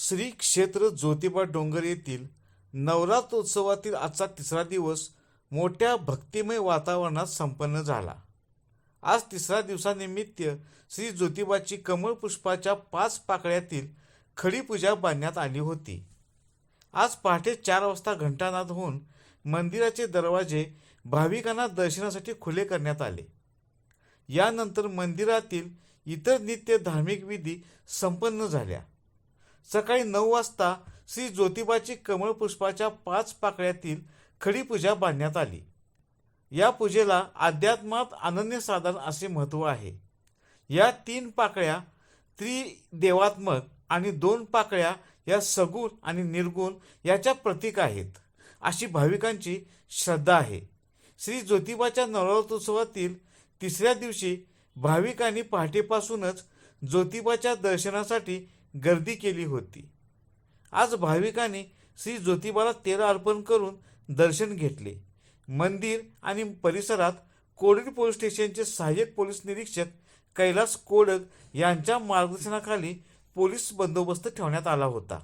श्री क्षेत्र ज्योतिबा डोंगर येथील नवरात्रोत्सवातील आजचा तिसरा दिवस मोठ्या भक्तिमय वातावरणात संपन्न झाला. आज तिसऱ्या दिवसानिमित्त श्री ज्योतिबाची कमळ पुष्पाच्या पाच पाकळ्यातील खडी पूजा बांधण्यात आली होती. आज पहाटे चार वाजता घंटानाद होऊन मंदिराचे दरवाजे भाविकांना दर्शनासाठी खुले करण्यात आले. यानंतर मंदिरातील इतर नित्य धार्मिक विधी संपन्न झाल्या. सकाळी नऊ वाजता श्री ज्योतिबाची कमळ पुष्पाच्या पाच पाकळ्यातील खडी पूजा बांधण्यात आली. या पूजेला अध्यात्मात अनन्यसाधारण असे महत्त्व आहे. या तीन पाकळ्या त्रिदेवात्मक आणि दोन पाकळ्या या सगुण आणि निर्गुण याच्या प्रतीक आहेत अशी भाविकांची श्रद्धा आहे. श्री ज्योतिबाच्या नवरात्रोत्सवातील तिसऱ्या दिवशी भाविकांनी पहाटेपासूनच ज्योतिबाच्या दर्शनासाठी गर्दी केली होती. आज भाविकांनी श्री ज्योतिबाला तेल अर्पण करून दर्शन घेतले. मंदिर आणि परिसरात कोडडी पोलीस स्टेशनचे सहाय्यक पोलीस निरीक्षक कैलास कोडक यांच्या मार्गदर्शनाखाली पोलीस बंदोबस्त ठेवण्यात आला होता.